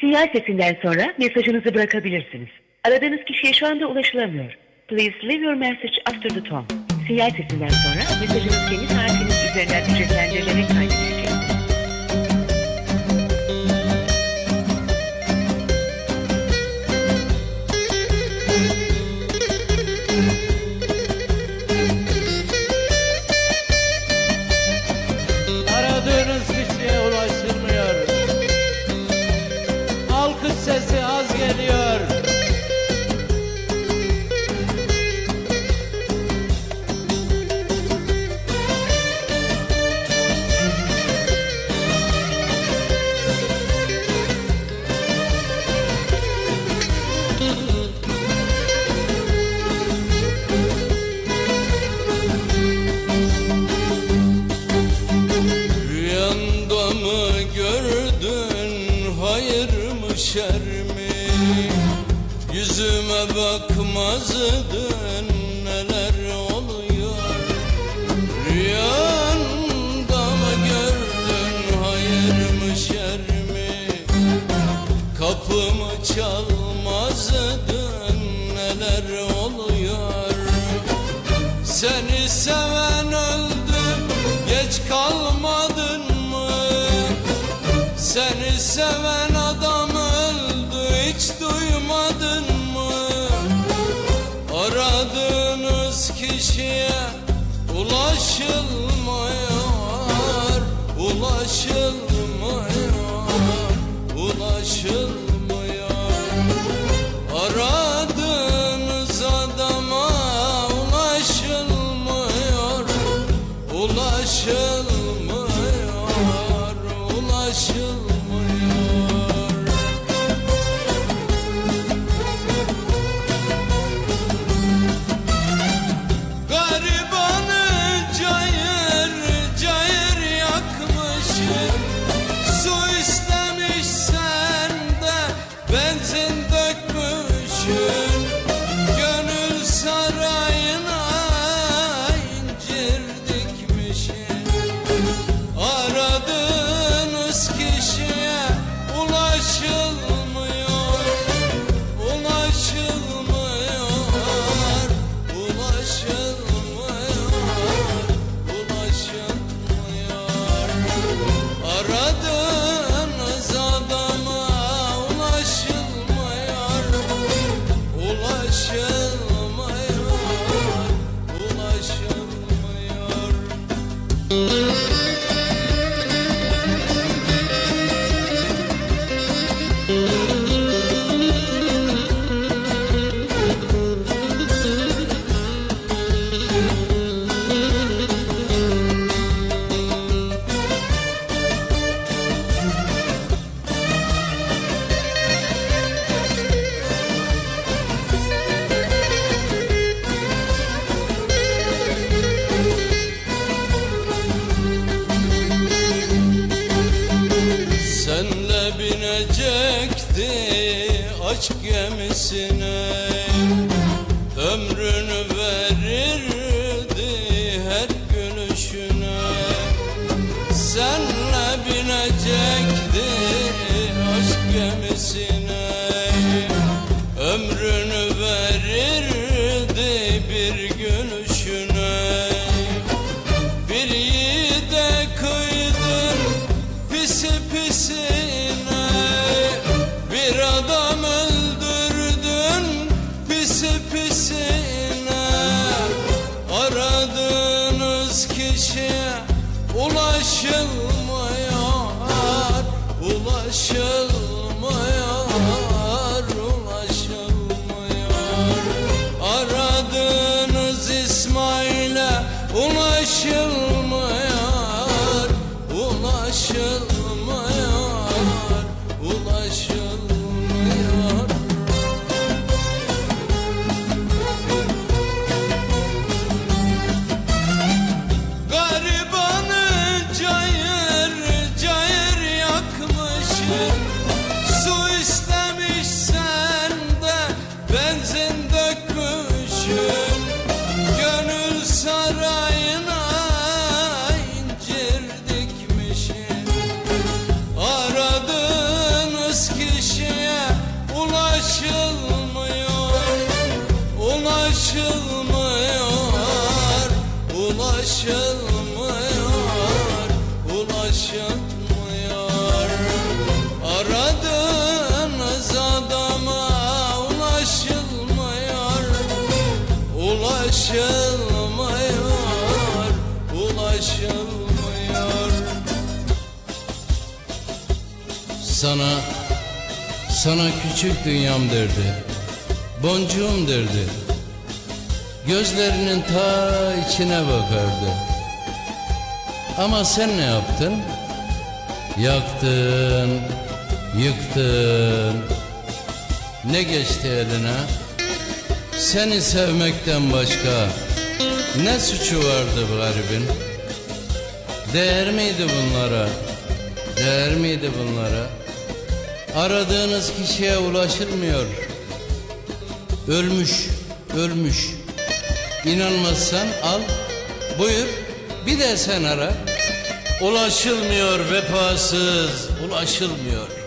Sinyal sesinden sonra mesajınızı bırakabilirsiniz. Aradığınız kişiye şu anda ulaşılamıyor. Please leave your message after the tone. Sinyal sesinden sonra mesajınız kendi saatiniz üzerinden ücretlendirilerek kaydedilecektir. Mı şer mi? Yüzüme bakmazdın neler oluyor? Rüyanda mı gördün hayır mı şer mi? Kapımı çalmazdın neler oluyor? Seni seven öldü geç kalmadın mı? Seni seven kişiye ulaşılmıyor Ulaşılmıyor binecekti aşk gemisine. Ömrünü verirdi her gülüşüne. Senle binecekti aşk gemisine Kişiye ulaşılmıyor Ulaşılmıyor ulaşılmıyor, ulaşılmıyor. Aradığınız adama ulaşılmıyor, ulaşılmıyor, ulaşılmıyor. Sana, sana küçük dünyam derdi, boncuğum derdi. Gözlerinin ta içine bakardı. Ama sen ne yaptın? Yaktın, yıktın. Ne geçti eline? Seni sevmekten başka ne suçu vardı bu garibin? Değer miydi bunlara? Değer miydi bunlara? Aradığınız kişiye ulaşılmıyor. Ölmüş, ölmüş. İnanmazsan al, buyur, bir de sen ara. Ulaşılmıyor vefasız, ulaşılmıyor.